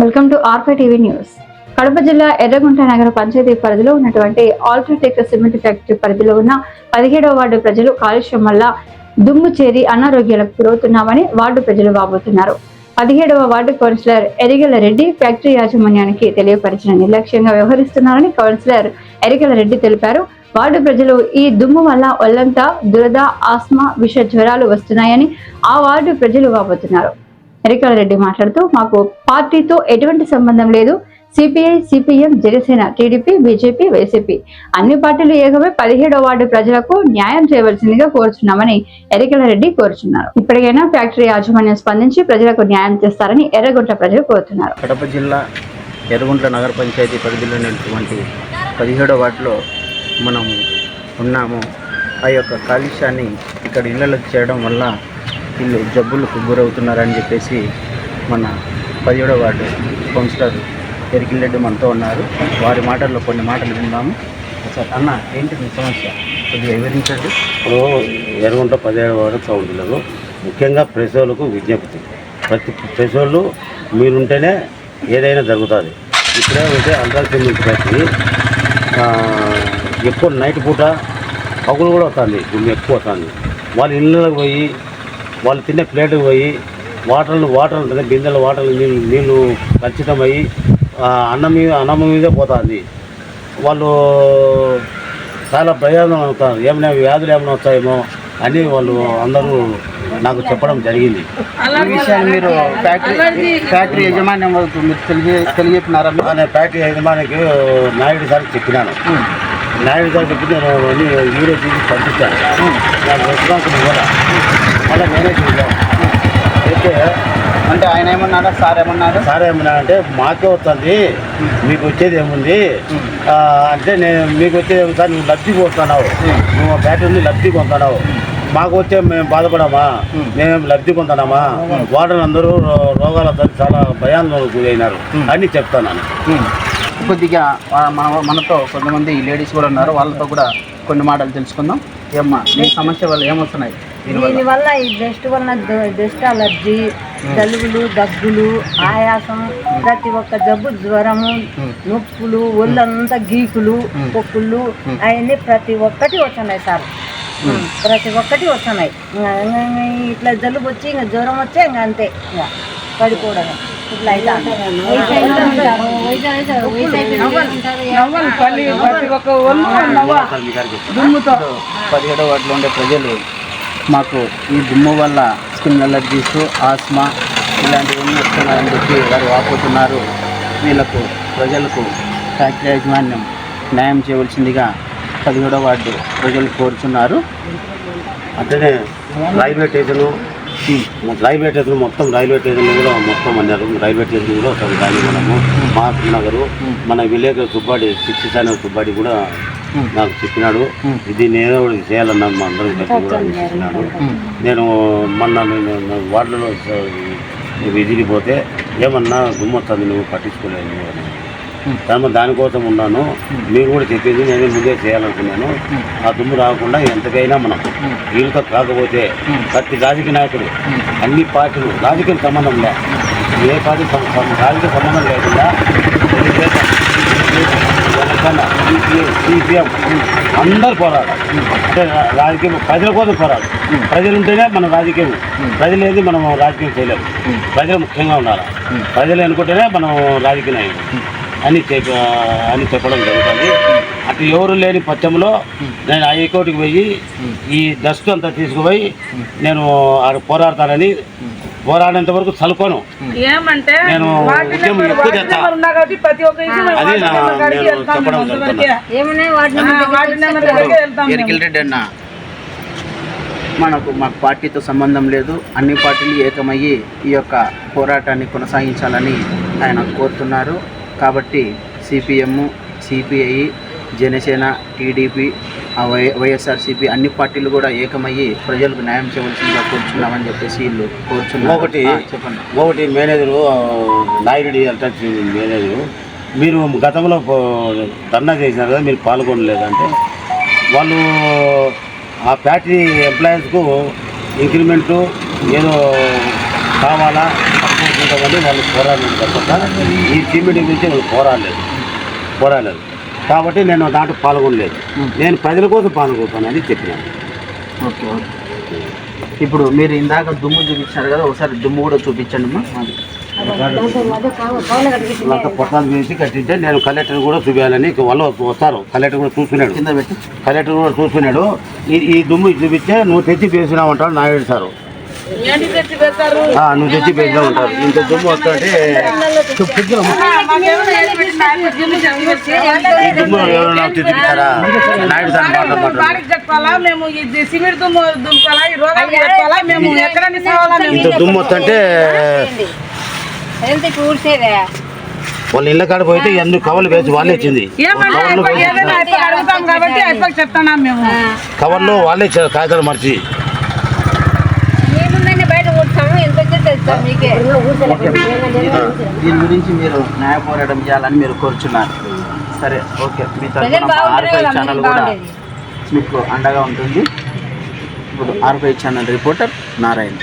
Welcome to ఆర్పై TV news. Kadapa జిల్లా ఎర్రగుంట నగర పంచాయతీ పరిధిలో ఉన్నటువంటి ఆల్ట్రాటెక్ సిమెంట్ ఫ్యాక్టరీ పరిధిలో ఉన్న పదిహేడవ వార్డు ప్రజలు కాలుష్యం వల్ల దుమ్ము చేరి అనారోగ్యాలకు గురవుతున్నామని వార్డు ప్రజలు వాపోతున్నారు. పదిహేడవ ward councillor Erigala Reddy factory యాజమాన్యానికి తెలియపరిచిన నిర్లక్ష్యంగా వ్యవహరిస్తున్నారని కౌన్సిలర్ ఎరిగల రెడ్డి తెలిపారు. వార్డు ప్రజలు ఈ దుమ్ము వల్ల ఒళ్ళంతా దురద ఆస్మా విష జ్వరాలు వస్తున్నాయని ఆ వార్డు ప్రజలు వాపోతున్నారు. ఎరికల రెడ్డి మాట్లాడుతూ మాకు పార్టీతో ఎటువంటి సంబంధం లేదు. CPI CPM Janasena TDP BJP YCP. అన్ని పార్టీలు ఏకమై పదిహేడో వార్డు ప్రజలకు న్యాయం చేయవలసిందిగా కోరుచున్నామని ఎరికల రెడ్డి కోరుచున్నారు. ఇప్పటికైనా ఫ్యాక్టరీ యాజమాన్యం స్పందించి ప్రజలకు న్యాయం చేస్తారని ఎర్రగుంట ప్రజలు కోరుతున్నారు. కడప జిల్లా ఎర్రగుంట నగర పంచాయతీ పరిధిలో ఉన్నటువంటి పదిహేడో వార్డులో మనం ఉన్నాము. ఆ యొక్క కాలుష్యాన్ని ఇక్కడ ఇళ్ళలకు చేయడం వల్ల వీళ్ళు జబ్బులకు గురవుతున్నారని చెప్పేసి మన పదిహేడో వార్డు కౌన్సిలర్ ఎరికిల్లెడ్డి మనతో ఉన్నారు. వారి మాటల్లో కొన్ని మాటలు విన్నాము సార్ అన్న ఏంటి మీ సమస్య? కొద్దిగా వివరించండి. ఇప్పుడు ఎరుగుంట పదిహేడు వారు కౌన్సిలరు. ముఖ్యంగా ప్రెసోళ్ళకు విజ్ఞప్తి. ప్రతి ప్రెసోళ్ళు మీరుంటేనే ఏదైనా జరుగుతుంది. ఇప్పుడే ఉంటే అందాల సిమెంట్ ఎక్కువ నైట్ పూట పగులు కూడా వస్తుంది. దుమ్ము ఎక్కువ వస్తుంది. వాళ్ళ ఇళ్ళకి పోయి వాళ్ళు తినే ప్లేట్కి పోయి వాటర్లు వాటర్ ఉంటుంది బిందెల వాటర్లు నీళ్ళు నీళ్ళు ఖచ్చితమయ్యి అన్నం మీద అన్నం మీదే పోతుంది. వాళ్ళు చాలా ప్రయోజనం అవుతారు. ఏమైనా వ్యాధులు ఏమైనా వస్తాయేమో అని వాళ్ళు అందరూ నాకు చెప్పడం జరిగింది. ఈ విషయాన్ని మీరు ఫ్యాక్టరీ ఫ్యాక్టరీ యజమాన్యం వరకు మీరు తెలియ తెలియజెప్పినారా? నేను ఫ్యాక్టరీ యజమానికి నాయుడు సార్కి చెప్పినాను సార్ చెప్పి నేను వీడియో తీసి పంపించాను. నాకు కూడా మళ్ళీ నేనే చూసాను అయితే అంటే ఆయన ఏమన్నారా సార్ ఏమన్నారు సార్ ఏమన్నా అంటే మాకే వస్తుంది. మీకు వచ్చేది ఏముంది? అంటే నేను మీకు వచ్చేది ఏమి సార్ నువ్వు లబ్ధి పోతున్నావు నువ్వు నుండి లబ్ధి పొందుతున్నావు. మాకు వచ్చే మేము బాధపడమా? మేము లబ్ధి పొందుతున్నామా? వాటర్ అందరూ రో- రోగాలతో చాలా భయాలకు గురైనారు. అని చెప్తున్నాను కొద్దిగా మన మనతో కొంతమంది లేడీస్ కూడా ఉన్నారు. వాళ్ళతో కూడా కొన్ని మాటలు తెలుసుకుందాం. ఏమ్మా మీ సమస్య వల్ల ఏమొస్తున్నాయి? దీనివల్ల ఈ డస్ట్ వలన డస్ట్ అలర్జీ జలుబులు దగ్గులు ఆయాసం ప్రతి ఒక్క జబ్బు జ్వరము నొప్పులు ఒళ్ళంతా గీకులు పొక్కులు అవన్నీ ప్రతి ఒక్కటి వస్తున్నాయి సార్. ప్రతి ఒక్కటి వస్తున్నాయి. ఇట్లా జలుబు వచ్చి ఇంకా జ్వరం వచ్చే ఇంకా అంతే. ఇంకా పడిపోవడం పదిహేడో వాటిలో ఉండే ప్రజలు మాకు ఈ దుమ్ము వల్ల స్కిన్ అలర్జీస్ ఆస్మా ఇలాంటివన్నీ వస్తున్నాయని చెప్పి వారు వాపోతున్నారు. వీళ్ళకు ప్రజలకు ఫ్యాక్టరీ యాజమాన్యం న్యాయం చేయవలసిందిగా పదిహేడో వార్డు ప్రజలు కోరుచున్నారు. అంటేనే రైల్వే స్టేషను రైల్వే స్టేషన్ మొత్తం రైల్వే స్టేషన్ కూడా మొత్తం అన్నారు రైల్వే స్టేషన్ కూడా ఒక దాని మనము మహాత్మ నగరు మన విలేకరు సుబ్బాడి సిక్స్ ఛానల్ సుబ్బాడి కూడా నాకు చెప్పినాడు. ఇది నేనే ఒకటి చేయాలన్నాను మా అందరం కలిసి కూడా చెప్పినాడు. నేను మొన్న నేను వార్డులో విజిలిపోతే ఏమన్నా దుమ్ము నువ్వు పట్టించుకోలేదు అని దానికోసం ఉన్నాను. మీరు కూడా చెప్పింది నేనే ముందే చేయాలనుకున్నాను. ఆ దుమ్ము రాకుండా ఎంతకైనా మనం వీళ్ళతో కాకపోతే ప్రతి రాజకీయ నాయకుడు అన్ని పార్టీలు రాజకీయ సంబంధం లే. ఏ పార్టీ రాజకీయ సంబంధం లేకుండా సిపిఎం అందరు పోరాడాలి. అంటే రాజకీయం ప్రజల కోసం పోరాడు ప్రజలు ఉంటేనే మన రాజకీయం ప్రజలు ఏది మనం రాజకీయం చేయలేము. ప్రజలు ముఖ్యంగా ఉండాలి. ప్రజలు అనుకుంటేనే మనం రాజకీయ నాయకులు. అని చెప్ప అని చెప్పడం జరుగుతుంది. అటు ఎవరు లేని పచ్చంలో నేను హైకోర్టుకి పోయి ఈ డస్ట్ అంతా తీసుకుపోయి నేను ఆడ పోరాడతానని పోరాడేంత వరకు చలుకోను ఏమంటే నేను ఉద్యమం ఎక్కువ చేస్తా. అదే నేను చెప్పడం జరుగుతున్నా మనకు మాకు పార్టీతో సంబంధం లేదు. అన్ని పార్టీలు ఏకమయ్యి ఈ యొక్క పోరాటాన్ని కొనసాగించాలని ఆయన కోరుతున్నారు. కాబట్టి CPM CPI Janasena TDP Y YSRCP అన్ని పార్టీలు కూడా ఏకమయ్యి ప్రజలకు న్యాయం చేయవలసిందిగా కోరుచున్నామని చెప్పేసి వీళ్ళు కోరుచున్నారు. ఒకటి చెప్పండి. ఒకటి మేనేజరు నాయుడి అటాచ్ మేనేజరు మీరు గతంలో ధర్నా చేసినారు కదా మీరు పాల్గొనలేదంటే వాళ్ళు ఆ ఫ్యాక్టరీ ఎంప్లాయీస్కు ఇంక్రిమెంటు ఏదో కావాలా? చేసుకుంటామని వాళ్ళు పోరాడలేదు తప్ప ఈ సిమెంట్ గురించి వాళ్ళు పోరాడలేదు. పోరాడలేదు. కాబట్టి నేను దాంట్లో పాల్గొనలేదు. నేను ప్రజల కోసం పాల్గొంటానని చెప్పినాను. Okay okay. ఇప్పుడు మీరు ఇందాక దుమ్ము చూపించారు కదా ఒకసారి దుమ్ము కూడా చూపించండి. అంతా పొట్టాలు వేసి కట్టింటే నేను కలెక్టర్ కూడా చూపించాలని వాళ్ళు వస్తారు. కలెక్టర్ కూడా చూసుకున్నాడు కింద పెట్టి. కలెక్టర్ కూడా చూసుకున్నాడు ఈ ఈ దుమ్ము చూపిస్తే నువ్వు తెచ్చి పేసినావు అంటాడు నాయుడు సారు. నువ్వు తెచ్చి పేసినా ఉంటారు. ఇంత దుమ్ము వస్తుంటే నాయుడు సార్. మాట మాట్లాడు బాడీకి చెప్పుకోవాలా మేము ఇది సిమెంట్ దుమ్ము దుంపాలా? ఈ రోగాలు చెప్పుకోవాలా మేము ఎక్కడని సావాలా మేము? ఇంత దుమ్ము వస్తుంటే కూర్చేదే వాళ్ళ ఇళ్ళ కాడ పోయితే ఎన్ని కవర్లు వేసి వాళ్ళే ఇచ్చింది. కవర్లు కాబట్టి మేము. కవర్లో వాళ్ళే ఇచ్చారు కాగితాలు మర్చి. దీని గురించి మీరు న్యాయ పోరాటం చేయాలని మీరు కోరుచున్నారు. సరే ఓకే. మీ తరఫున ఆర్ఫై ఛానల్ కూడా మీకు అండగా ఉంటుంది. ఇప్పుడు ఆర్ఫై ఛానల్ రిపోర్టర్ నారాయణ.